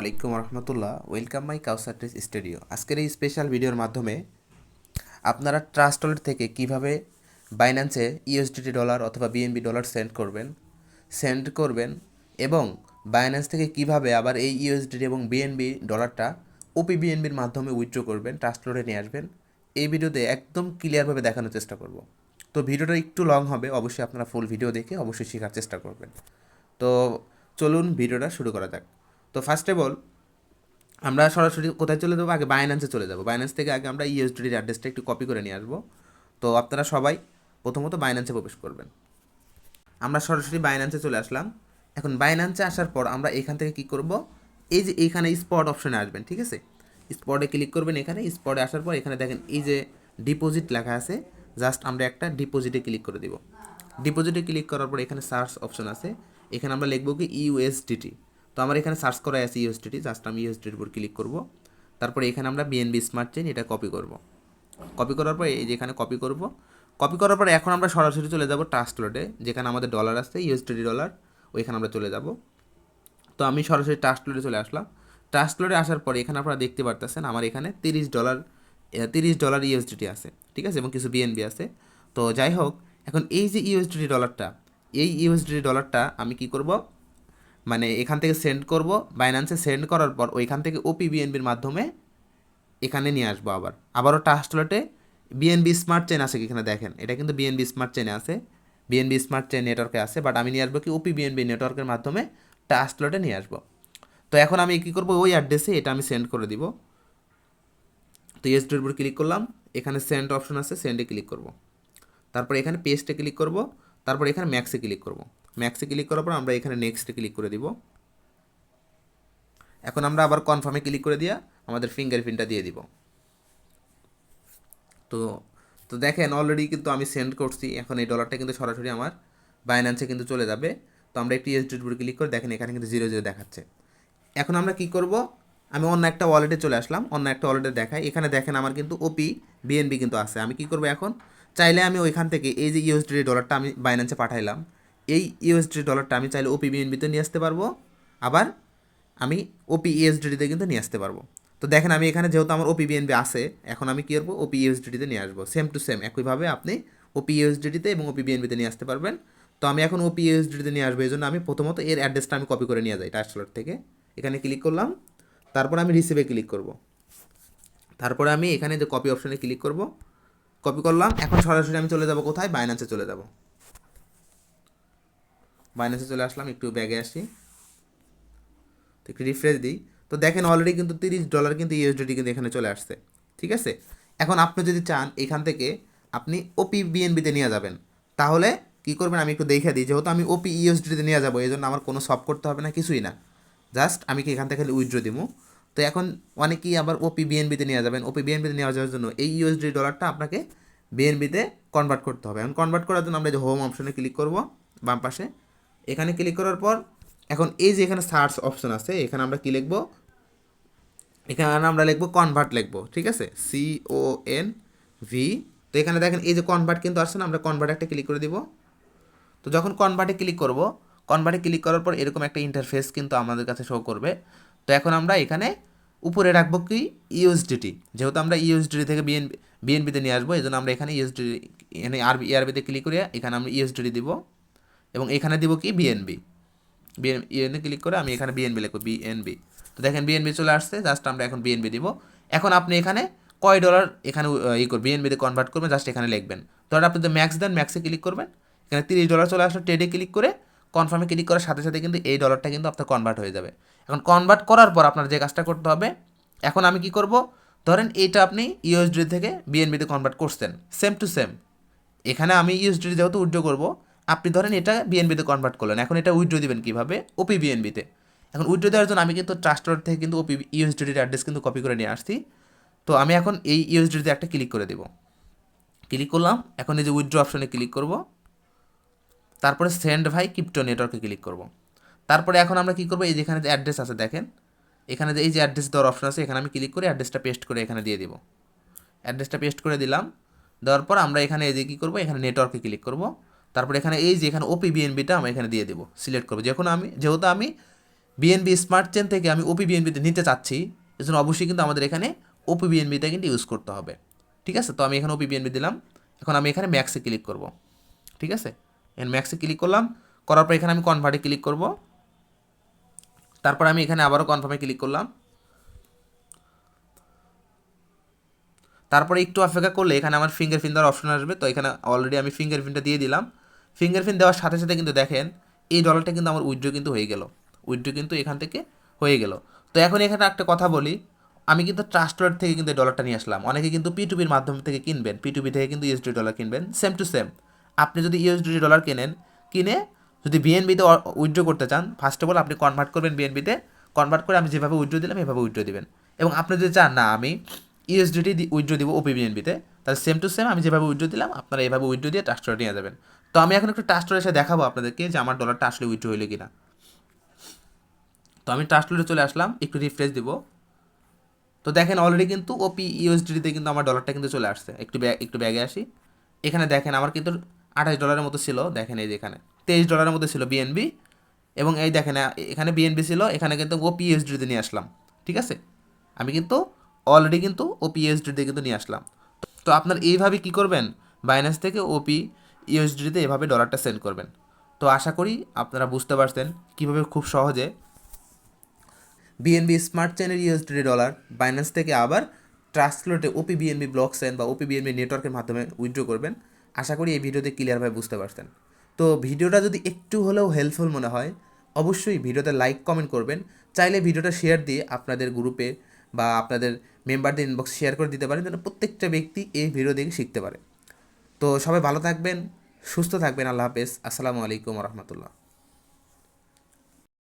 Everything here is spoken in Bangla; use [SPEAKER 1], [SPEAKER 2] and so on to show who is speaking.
[SPEAKER 1] আলাইকুম রহমতুল্লাহ। ওয়েলকাম মাই কাউসার্টেস স্টুডিও আজকের এই স্পেশাল ভিডিওর মাধ্যমে আপনারা ট্রাস্ট ওয়ালেট থেকে কীভাবে বাইন্যান্সে ইউএসডিটি ডলার অথবা বিএনবি ডলার সেন্ড করবেন সেন্ড করবেন এবং বাইন্যান্স থেকে কীভাবে আবার এই ইউএসডিটি এবং বিএনবি ডলারটা ওপি বিএনবির মাধ্যমে উইথড্র করবেন ট্রাস্ট ওয়ালেটে নিয়ে আসবেন, এই ভিডিওতে একদম ক্লিয়ারভাবে দেখানোর চেষ্টা করব। তো ভিডিওটা একটু লং হবে, অবশ্যই আপনারা ফুল ভিডিও দেখে অবশ্যই শেখার চেষ্টা করবেন। তো চলুন ভিডিওটা শুরু করা যাক। তো ফার্স্ট অফ অল আমরা সরাসরি কোথায় চলে যাব? আগে বাইন্যান্সে চলে যাব। বাইন্যান্স থেকে আগে আমরা ইউএসডির অ্যাড্রেসটা একটু কপি করে নিয়ে আসব। তো আপনারা সবাই প্রথমত বাইন্যান্সে প্রবেশ করবেন। আমরা সরাসরি বাইন্যান্সে চলে আসলাম। এখন বাইন্যান্সে আসার পর আমরা এখান থেকে কি করব? এই যে এইখানে স্পট অপশনে আসবেন, ঠিক আছে? স্পটে ক্লিক করবেন এখানে। স্পটে আসার পর এখানে দেখেন এই যে ডিপোজিট লেখা আছে জাস্ট আমরা একটা ডিপোজিটে ক্লিক করে দিব। ডিপোজিটে ক্লিক করার পর এখানে সার্চ অপশন আছে। এখানে আমরা লিখব কি ইউএসডিটি তো আমার এখানে সার্চ করা আছে ইউএসডিটি জাস্ট আমি ইউএসডিটির উপর ক্লিক করব। তারপরে এখানে আমরা বিএনবি স্মার্ট চেন এটা কপি করব। কপি করার পর এই যে এখানে কপি করব। কপি করার পর এখন আমরা সরাসরি চলে যাব ট্রাস্ট লোডে যেখানে আমাদের ডলার আছে ইউএসডিটি ডলার ওইখানে আমরা চলে যাব। তো আমি সরাসরি ট্রাস্ট লোডে চলে আসলাম। ট্রাস্ট লোডে আসার পরে এখানে আপনারা দেখতে পারতেছেন আমার এখানে তিরিশ ডলার তিরিশ ডলার ইউএসডিটি আছে, ঠিক আছে? এবং কিছু বিএনবি আছে। তো যাই হোক, এখন এই যে ইউএসডিটি ডলারটা এই ইউএসডিটি ডলারটা আমি কি করব? মানে এখান থেকে সেন্ড করব বাইন্যান্সে সেন্ড করার পর ওইখান থেকে ওপি বিএনবির মাধ্যমে এখানে নিয়ে আসব আবার। আবারও টাস্টলটে বিএনবি স্মার্ট চেন আছে এখানে দেখেন? এটা কিন্তু বিএনবি স্মার্ট চেনে আছে। বিএনবি স্মার্ট চেন নেটওয়ার্কে আছে বাট আমি নিয়ে আসব কি ওপি বিএনবি নেটওয়ার্কের মাধ্যমে টাস্টলটে নিয়ে আসব। তো এখন আমি কী করব? ওই অ্যাড্রেসে এটা আমি সেন্ড করে দিব। তো ইউএসডির উপর ক্লিক করলাম, এখানে সেন্ড অপশন আছে সেন্ডে ক্লিক করব। তারপর এখানে পেস্টে ক্লিক করব, তারপর এখানে ম্যাক্সে ক্লিক করব। ম্যাক্সে ক্লিক করার পর আমরা এখানে নেক্সটে ক্লিক করে দিব। এখন আমরা আবার কনফার্মে ক্লিক করে দিয়া আমাদের ফিঙ্গারপ্রিন্টটা দিয়ে দিব। তো তো দেখেন অলরেডি কিন্তু আমি সেন্ড করছি, এখন এই ডলারটা কিন্তু সরাসরি আমার বাইন্যান্সে কিন্তু চলে যাবে। তো আমরা একটু ইউএসডির উপর ক্লিক করে দেখেন এখানে কিন্তু জিরো জিরো দেখাচ্ছে। এখন আমরা কি করব? আমি অন্য একটা ওয়ালেটে চলে আসলাম, অন্য একটা ওয়ালেটে দেখাই। এখানে দেখেন আমার কিন্তু ওপি বিএনবি কিন্তু আছে। আমি কি করব এখন? চাইলে আমি ওইখান থেকে এই যে ইউএসডি ডলারটা আমি বাইন্যান্সে পাঠাইলাম। এই ইউএসডি ডলারটা আমি চাইলে ওপি বিএনবিতে নিয়ে আসতে পারব। আবার আমি ওপি ইউএসডিতে কিন্তু নিয়ে আসতে পারব। তো দেখেন আমি এখানে যেহেতু আমার ওপি বিএনবি আছে, এখন আমি কী করব? ওপি ইউএসডিতে নিয়ে আসব। সেম টু সেম একইভাবে আপনি ওপি ইউএসডিতে এবং ওপি বিএনবিতে নিয়ে আসতে পারবেন। তো আমি এখন ওপি ইউএসডিতে নিয়ে আসব এই জন্য আমি প্রথমত এর অ্যাড্রেসটা আমি কপি করে নিয়ে যাই টাস্টলার থেকে। এখানে ক্লিক করলাম, তারপর আমি রিসিভে ক্লিক করব। তারপরে আমি এখানে যে কপি অপশানে ক্লিক করব কপি করলাম, এখন সরাসরি আমি চলে যাব কোথায়? বাইন্যান্সে চলে যাব। বাইন্যান্সে চলে আসলাম, একটু ব্যাগে আসি। তো একটু রিফ্রেশ দিই। তো দেখেন অলরেডি কিন্তু তিরিশ ডলার কিন্তু ইউএসডিটি কিন্তু এখানে চলে আসছে, ঠিক আছে? এখন আপনি যদি চান, এখান থেকে আপনি ওপি বিএনবিতে নিয়ে যাবেন। তাহলে কী করবেন, আমি একটু দেখে দিই। যেহেতু আমি ওপি ইউএসডিতে নিয়ে যাব এই জন্য আমার কোনো সব করতে হবে না, কিছুই না। জাস্ট আমি কি এখান থেকে খালি উইথড্র দিব। তো এখন অনেকেই আবার ওপি বিএনবিতে নিয়ে যাবেন। ওপি বিএনবিতে নেওয়া যাওয়ার জন্য এই ইউএসডি ডলারটা আপনাকে বিএনবিতে কনভার্ট করতে হবে। এখন কনভার্ট করার জন্য আমরা যে হোম অপশনে ক্লিক করব, বাম পাশে। এখানে ক্লিক করার পর, এখন এই যে এখানে সার্চ অপশন আছে, এখানে আমরা কী লিখব? এখানে আমরা লিখব কনভার্ট লিখব, ঠিক আছে? সি ও এন ভি তো এখানে দেখেন এই যে কনভার্ট কিন্তু আসছে না, আমরা কনভার্ট একটা ক্লিক করে দিব। তো যখন কনভার্টে ক্লিক করব কনভার্টে ক্লিক করার পর এরকম একটা ইন্টারফেস কিন্তু আমাদের কাছে শো করবে। তো এখন আমরা এখানে উপরে রাখব কি? ইউএসডিটি যেহেতু আমরা ইউএসডিটি থেকে বিএনবি বিএনবিতে নিয়ে আসব এই জন্য আমরা এখানে ইউএসডি এখানে আরবি ইআরবিতে ক্লিক করে এখানে আমরা ইউএসডিটি দিব। এবং এখানে দিব কি? বিএনবি বিএন ক্লিক করে আমি এখানে বিএনবি লিখব বিএনবি তো দেখেন বিএনবি চলে আসছে জাস্ট আমরা এখন বিএনবি দিব। এখন আপনি এখানে কয় ডলার এখানে ই করবেন বিএনবিতে কনভার্ট করবেন জাস্ট এখানে লিখবেন। ধর আপনি তো ম্যাক্স দেন ম্যাক্সে ক্লিক করবেন। এখানে তিরিশ ডলার চলে আসলে ট্রেডে ক্লিক করে কনফার্মে ক্লিক করার সাথে সাথে কিন্তু এই ডলারটা কিন্তু আপনার কনভার্ট হয়ে যাবে। এখন কনভার্ট করার পর আপনার যে কাজটা করতে হবে, এখন আমি কি করব? ধরেন এইটা আপনি ইউএসডি থেকে বিএনবিতে কনভার্ট করছেন সেম টু সেম এখানে আমি ইউএসডি যেহেতু উইড্রো করব আপনি ধরেন এটা বিএনবিতে কনভার্ট করলেন, এখন এটা উইড্রো দিবেন কীভাবে? ওপি বিএনবিতে এখন উইড্রো দেওয়ার জন্য আমি কিন্তু ট্রাস্টার থেকে কিন্তু ওপি ইউএসডির অ্যাড্রেস কিন্তু কপি করে নিয়ে আসছি। তো আমি এখন এই ইউএসডিতে একটা ক্লিক করে দেব। ক্লিক করলাম, এখন এই যে উইড্রো অপশনে ক্লিক করব। তারপরে সেন্ড ভাই ক্রিপ্টো নেটওয়ার্কে ক্লিক করব। তারপরে এখন আমরা কী করব? এই যেখানে যে অ্যাড্রেস আছে দেখেন, এখানে যে এই যে অ্যাড্রেস দেওয়ার অপশন আছে, এখানে আমি ক্লিক করে অ্যাড্রেসটা পেস্ট করে এখানে দিয়ে দিব। অ্যাড্রেসটা পেস্ট করে দিলাম। দেওয়ার পর আমরা এখানে এই যে কী করব? এখানে নেটওয়ার্কে ক্লিক করব। তারপর এখানে এই যে এখানে ওপি বিএনবিটা আমি এখানে দিয়ে দেবো সিলেক্ট করব। যখন আমি, যেহেতু আমি বিএনবি স্মার্ট চেন থেকে আমি ওপি বিএনবিতে নিতে চাচ্ছি, এজন্য অবশ্যই কিন্তু আমাদের এখানে ওপি বিএনবিতে কিন্তু ইউজ করতে হবে। ঠিক আছে? তো আমি এখানে ওপি বিএনবি দিলাম। এখন আমি এখানে ম্যাক্সে ক্লিক করব। ঠিক আছে? এখানে ম্যাক্সে ক্লিক করলাম। করার পর এখানে আমি কনভার্টে ক্লিক করব। তারপর আমি এখানে আবারও কনফার্মে ক্লিক করলাম। তারপরে একটু অপেক্ষা করলে এখানে আমার ফিঙ্গারপ্রিন্ট দেওয়ার অপশন আসবে। তো এখানে অলরেডি আমি ফিঙ্গার ফিঙ্গারপ্রিন্টটা দিয়ে দিলাম। ফিঙ্গারপ্রিন্ট দেওয়ার সাথে সাথে কিন্তু দেখেন, এই ডলারটা কিন্তু আমার উইথড্র কিন্তু হয়ে গেল। উইথড্র কিন্তু এখান থেকে হয়ে গেল। তো এখন এখানে একটা কথা বলি, আমি কিন্তু ট্রাস্ট ওয়ালেট থেকে কিন্তু ডলারটা নিয়ে আসলাম। অনেকে কিন্তু পি টুপির মাধ্যম থেকে কিনবেন পি টুপি থেকে কিন্তু ইউএসডি ডলার কিনবেন সেম টু সেম আপনি যদি ইউএসডি ডলার কেনেন, কিনে যদি বিএনবিতে উইথড্র করতে চান ফার্স্ট অফ অল আপনি কনভার্ট করবেন বিএনবিতে কনভার্ট করে আমি যেভাবে উইথড্র দিলাম, এভাবে উইথড্র দিবেন। এবং আপনি যদি চান, না, আমি ইউএসডিটি উইথড্র দিব ওপি বিএনবিতে তাহলে সেম টু সেম আমি যেভাবে উইথড্র দিলাম, আপনারা এভাবে উইথড্র দিয়ে ট্রাস্টরে নিয়ে যাবেন। তো আমি এখন একটু ট্রাস্টরে এসে দেখাবো আপনাদেরকে যে আমার ডলারটা আসলে উইথড্র হইল কিনা। তো আমি ট্রাস্টরে চলে আসলাম, একটু রিফ্রেশ দিব। তো দেখেন অলরেডি কিন্তু ওপি ইউএসডিতে কিন্তু আমার ডলারটা কিন্তু চলে আসছে। একটু একটু ব্যাগে আসি। এখানে দেখেন আমার কিন্তু আঠাশ ডলারের মতো ছিল, দেখেন এই যে এখানে। তেইশ ডলারের মতো ছিল বিএনবি এবং এই দেখেন এখানে বিএনবি ছিল, এখানে কিন্তু ওপি ইউএসডিতে নিয়ে আসলাম। ঠিক আছে? আমি কিন্তু অলরেডি কিন্তু ওপি ইউএসডিতে কিন্তু নিয়ে আসলাম। তো আপনার এইভাবে কি করবেন? বাইন্যান্স থেকে ওপি ইউএসডিতে এভাবে ডলারটা সেন্ড করবেন। তো আশা করি আপনারা বুঝতে পারছেন কীভাবে খুব সহজে বিএনবি স্মার্ট চেনের ইউএসডি ডলার বাইন্যান্স থেকে আবার ট্রাস্টলোটে ওপি বিএনবি ব্লক চেন বা ওপি বিএনবি নেটওয়ার্কের মাধ্যমে উইথড্র করবেন। আশা করি এই ভিডিওতে ক্লিয়ারভাবে বুঝতে পারছেন। তো ভিডিওটা যদি একটু হলেও হেল্পফুল মনে হয়, অবশ্যই ভিডিওতে লাইক কমেন্ট করবেন। চাইলে ভিডিওটা শেয়ার দিয়ে আপনাদের গ্রুপে বা আপনাদের মেম্বারদের ইনবক্স শেয়ার করে দিতে পারেন যেন প্রত্যেকটা ব্যক্তি এই ভিডিও দেখে শিখতে পারে। তো সবাই ভালো থাকবেন, সুস্থ থাকবেন, আল্লাহ হাফেজ। আসসালামু আলাইকুম রহমতুল্লাহ।